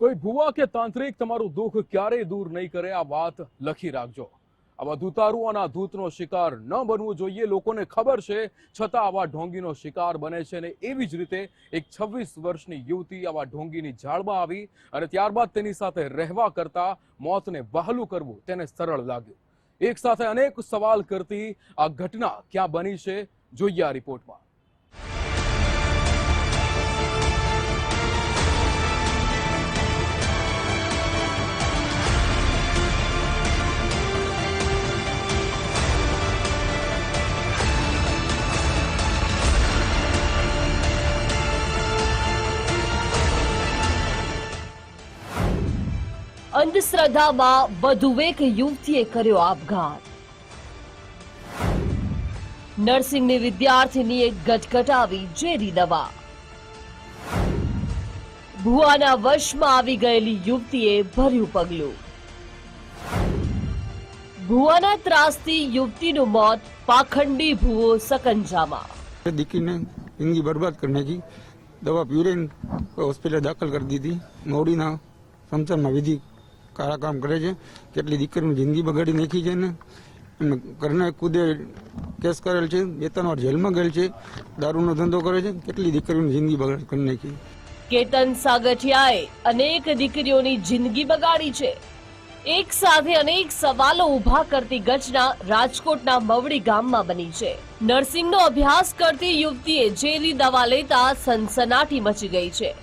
કોઈ ભુવા કે તાંત્રિક તમારું દુઃખ ક્યારેય દૂર નહીં કરે, આ વાત લખી રાખજો. આવા ધૂતારું અને ધૂતનો શિકાર ન બનવું જોઈએ, લોકોને ખબર છે, છતાં આવા ઢોંગીનો શિકાર બને છે અને એવી જ રીતે એક છવ્વીસ વર્ષની યુવતી આવા ઢોંગીની જાળમાં આવી અને ત્યારબાદ તેની સાથે રહેવા કરતા મોતને વહાલું કરવું તેને સરળ લાગ્યું. એક સાથે અનેક સવાલ કરતી આ ઘટના ક્યાં બની છે, જોઈએ આ રિપોર્ટમાં. અંધશ્રદ્ધામાં વધુ એક યુવતીએ કર્યો આપઘાત નર્સિંગની વિદ્યાર્થીનીએ ગટગટાવી ઝેરી દવા ભુવાના વશમાં આવી ગયેલી યુવતીએ ભર્યું પગલું ભુવાના ત્રાસથી યુવતીનું મોત પાખંડી ભુવો સકંજામાં दीकी ने जिंदगी बर्बाद करने की दवा प्यूरिन હોસ્પિટલ દાખલ કરી દીધી મોવડીના સમસરમાં વિધિ કાળા કામ કરે છે. કેટલી દીકરીની જિંદગી બગાડી નાખી છે ને. એમને ઘરને કુદે કેસ કરેલ છે. બે ત્રણ વાર જેલમાં ગયેલ છે. દારૂનો ધંધો કરે છે. કેટલી દીકરીની જિંદગી બગાડ કરી નાખી. કેતન સાગઠિયાએ અનેક દીકરીઓની જિંદગી બગાડી છે. એક સાથે અનેક સવાલો ઊભા કરતી ઘટના રાજકોટના મવડી ગામમાં બની છે. નર્સિંગનો અભ્યાસ કરતી યુવતીએ ઝેરી દવા લેતા સનસનાટી મચી ગઈ છે.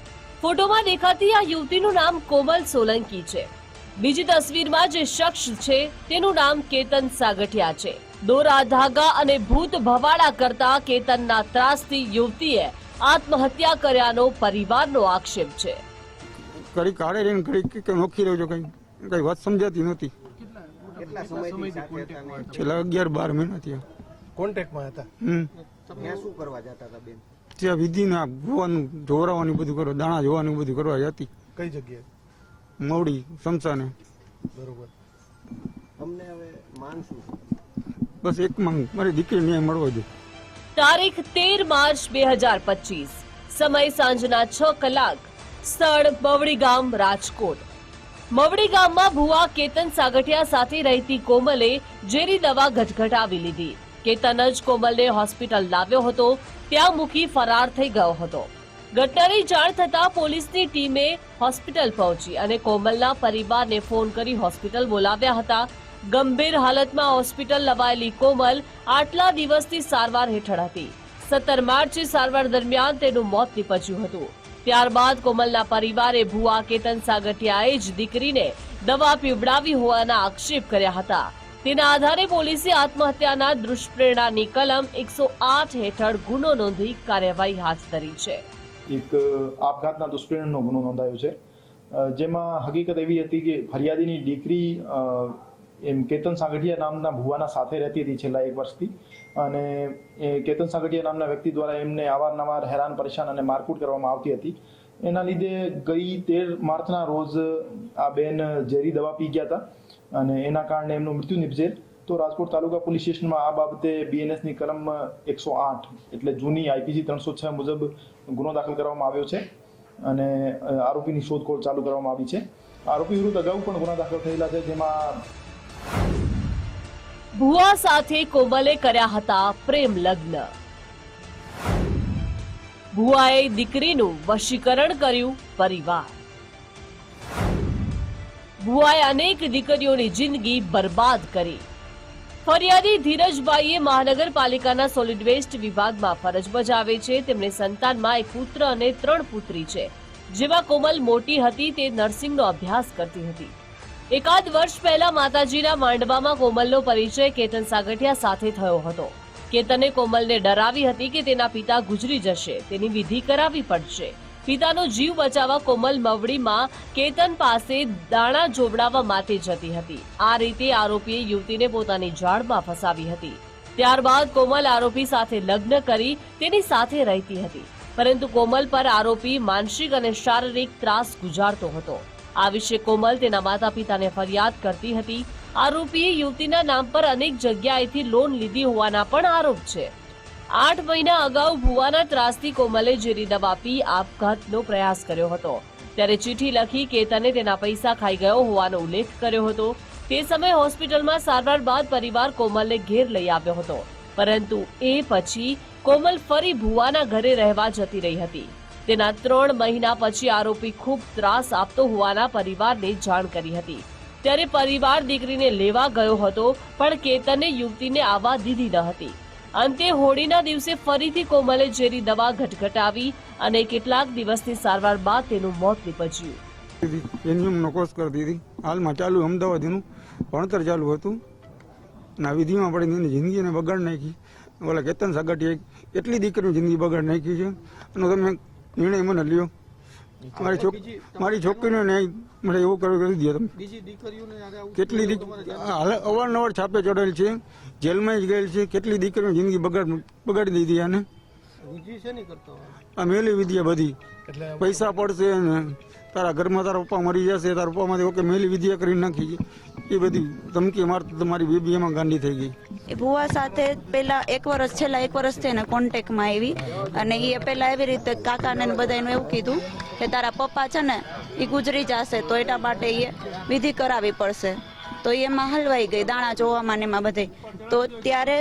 ફોટોમાં દેખાતી આ યુવતીનું નામ કોમલ સોલંકી છે. બીજી તસવીરમાં જે શખ્સ છે તેનું નામ કેતન સાગઠિયા છે. દોરા ધાગા અને ભૂત ભવાડા કરતા કેતનના ત્રાસથી યુવતીએ આત્મહત્યા કર્યાનો પરિવારનો આક્ષેપ છે. કરી કાઢે રહીને ઘડી કે નોખી રહ્યો છો કઈ. કઈ વાત સમજાતી નહોતી. કેટલા સમયથી સાથે હતા ને છેલ્લા અગિયાર બાર મહિના થયા. કોન્ટેક્ટમાં હતા? હમ. ત્યાં શું કરવા જતા હતા બેન? ત્યાં વિધિના ભૂવાનું જોવરાવાનું બધું કરવા દાણા જોવાનું બધું કરવા જતી. કઈ જગ્યાએ? મવડી સમસાને બરોબર. અમને હવે માનસું બસ એક માંગ મારી દીકરી ન્યાય મળવો જોઈએ. તારીખ તેર માર્ચ બે હજાર પચીસ. સમય સાંજના છ કલાક. સ્થળ મવડી ગામ રાજકોટ. મવડી ગામમાં ભુવા કેતન સાગઠિયા સાથે રહેતી કોમલે ઝેરી દવા ઘટઘટાવી લીધી. કેતન જ કોમલને હોસ્પિટલ લાવ્યો હતો. ત્યાં મૂકી ફરાર થઈ ગયો હતો. ઘટનાની જાણ થતાં પોલીસની ટીમે હોસ્પિટલ પહોંચી અને કોમલના પરિવારને ફોન કરી હોસ્પિટલ બોલાવ્યા હતા. ગંભીર હાલતમાં હોસ્પિટલ લવાયેલી કોમલ આટલા દિવસથી સારવાર હેઠળ હતી. સત્તર માર્ચે સારવાર દરમિયાન તેનું મોત નીપજ્યું હતું. ત્યારબાદ કોમલના પરિવારે ભુવા કેતન સાગઠિયાએ જ દીકરીને દવા પીવડાવી હોવાના આક્ષેપ કર્યા હતા. તેના આધારે પોલીસે આત્મહત્યાના દુષ્પ્રેરણાની કલમ એકસો આઠ હેઠળ ગુનો નોંધી કાર્યવાહી હાથ ધરી છે. એક આપઘાતના દુષ્પરિણામનો ગુનો નોંધાયો છે. જેમાં હકીકત એવી હતી કે ફરિયાદીની દીકરી એમ કેતન સાગઠિયા નામના ભુવાના સાથે રહેતી હતી છેલ્લા એક વર્ષથી. અને એ કેતન સાગઠિયા નામના વ્યક્તિ દ્વારા એમને અવારનવાર હેરાન, પરેશાન અને મારકૂટ કરવામાં આવતી હતી. એના લીધે ગઈ તેર માર્ચના રોજ આ બેન ઝેરી દવા પી ગયા હતા અને એના કારણે એમનું મૃત્યુ નિપજેલ. તો રાજકોટ તાલુકા પોલીસ સ્ટેશનમાં આ બાબતે બીએનએસની કલમ એકસો આઠ, એટલે જૂની આઈપીસી ત્રણસો છ મુજબ ગુનો દાખલ કરવામાં આવ્યો છે અને આરોપીની શોધખોળ ચાલુ કરવામાં આવી છે. આરોપી વિરુદ્ધ અગાઉ પણ ગુના દાખલ થયેલા છે, જેમાં ભુવા સાથે કોબલે કર્યા હતા પ્રેમ લગ્ન. ભુવાએ દીકરીનું વશીકરણ કર્યું પરિવાર. ભુવાએ અનેક દીકરીઓની જિંદગી બરબાદ કરી. ફરિયાદી ધીરજભાઈએ મહાનગરપાલિકાના સોલિડ વેસ્ટ વિભાગમાં ફરજ બજાવે છે. તેમણે સંતાનમાં એક પુત્ર અને ત્રણ પુત્રી છે. જેમાં કોમલ મોટી હતી, તે નર્સિંગનો અભ્યાસ કરતી હતી. એકાદ વર્ષ પહેલા માતાજીના માંડવામાં કોમલનો પરિચય કેતન સાગઠિયા સાથે થયો હતો. કેતને કોમલને ડરાવી હતી કે તેના પિતા ગુજરી જશે. તેની વિધિ કરાવી પડશે. પિતાનો જીવ બચાવવા કોમલ મવડીમાં કેતન પાસે દાણા જોવડાવવા માટે જતી હતી. આ રીતે આરોપીએ યુવતીને પોતાની જાળમાં ફસાવી હતી. ત્યારબાદ કોમલ આરોપી સાથે લગ્ન કરી તેની સાથે રહેતી હતી. પરંતુ કોમલ પર આરોપી માનસિક અને શારીરિક ત્રાસ ગુજારતો હતો. આ વિશે કોમલ તેના માતા પિતાને ફરિયાદ કરતી હતી. આરોપીએ યુવતીના નામ પર અનેક જગ્યાએથી લોન લીધી હોવાના પણ આરોપ છે. આઠ મહિના અગાઉ ભુવાના ત્રાસથી કોમલે ઝેરી દવા પી આપઘાતનો પ્રયાસ કર્યો હતો. ત્યારે ચિઠ્ઠી લખી કેતને તેના પૈસા ખાઈ ગયો હોવાનો ઉલ્લેખ કર્યો હતો. તે સમયે હોસ્પિટલમાં સારવાર બાદ પરિવાર કોમલને ઘેર લઈ આવ્યો હતો. પરંતુ એ પછી કોમલ ફરી ભુવાના ઘરે રહેવા જતી રહી હતી. તેના ત્રણ મહિના પછી આરોપી ખૂબ ત્રાસ આપતો હોવાના પરિવારને જાણ કરી હતી. ત્યારે પરિવાર દીકરીને લેવા ગયો હતો, પણ કેતને યુવતીને આવવા દીધી ન હતી. અંતે હોળીના દિવસે ફરીથી કોમલે ઝેરી દવા ઘટઘટાવી અને કેટલાક દિવસની સારવાર બાદ તેનું મોત નીપજ્યું. એન્યુમનો કરતી હતી હાલમાં ચાલુ અમદાવાદનું ભણતર ચાલુ હતું. ના વિધિમાં પડીને એની જિંદગીને બગાડ નાખી. ઓલા કેતન સાગઠીએ એટલી દીકરીની જિંદગી બગાડ નાખી છે. અને તમે નિર્ણય મને લ્યો. મારી છોક મારી છોકરીને નહીં મને એવું કરવું કરી દો તમે. કેટલી અવારનવાર છાપે ચડેલ છે જેલમાં જ ગયેલ છે કેટલી દીકરીની જિંદગી બગાડ બગાડી દીધી આને? કરતો આ મેલી વિદ્યા બધી. પૈસા પડશે ને તારા ઘરમાં તારા પપ્પા મરી જશે તારા પપ્પામાંથી ઓકે મેલી વિદ્યા કરી નાખી છે. એ બધી ધમકી મારતી તમારી બેબી ગાંડી થઈ ગઈ. એ ભુવા સાથે પેલા એક વર્ષ છેલ્લા એક વર્ષ થઈને કોન્ટેક્ટમાં આવી અને એ પેલા એવી રીતે કાકાને બધાનું એવું કીધું કે તારા પપ્પા છે ને એ ગુજરી જશે, તો એટલા માટે એ વિધિ કરાવી પડશે. તો એમાં હલવાઈ ગઈ, દાણા જોવામાં ને એમાં બધે. તો ત્યારે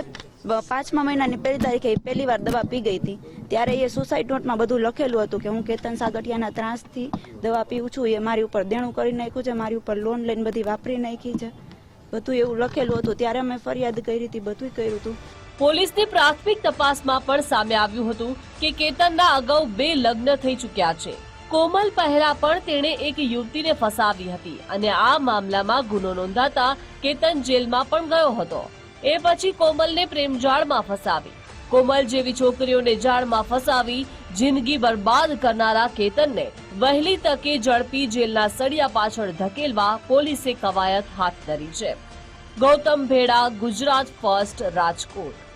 પાંચમા મહિનાની પહેલી તારીખે પહેલી વાર દવા પી ગઈ હતી. ત્યારે એ સુસાઇડ નોટમાં બધું લખેલું હતું કે હું કેતન સાગઠિયાના ત્રાસથી દવા પીવું છું. એ મારી ઉપર દેણું કરી નાખ્યું છે, મારી ઉપર લોન લઈને બધી વાપરી નાખી છે. બધું એવું લખેલું હતું. ત્યારે અમે ફરિયાદ કરી હતી બધું કર્યું હતું. પોલીસની પ્રાથમિક તપાસમાં પણ સામે આવ્યું હતું કે કેતનના અગાઉ બે લગ્ન થઈ ચૂક્યા છે. કોમલ પહેલા પણ તેણે એક યુવતીને ફસાવી હતી અને આ મામલામાં ગુનો નોંધાતા કેતન જેલમાં પણ ગયો હતો. એ પછી કોમલને પ્રેમજાળમાં ફસાવી. કોમલ જેવી છોકરીઓને જાળમાં ફસાવી જિંદગી બરબાદ કરનારા કેતનને વહેલી તકે ઝડપી જેલના સળિયા પાછળ ધકેલવા પોલીસે કવાયત હાથ ધરી છે. ગૌતમ ભેડા, ગુજરાત ફર્સ્ટ રાજકોટ.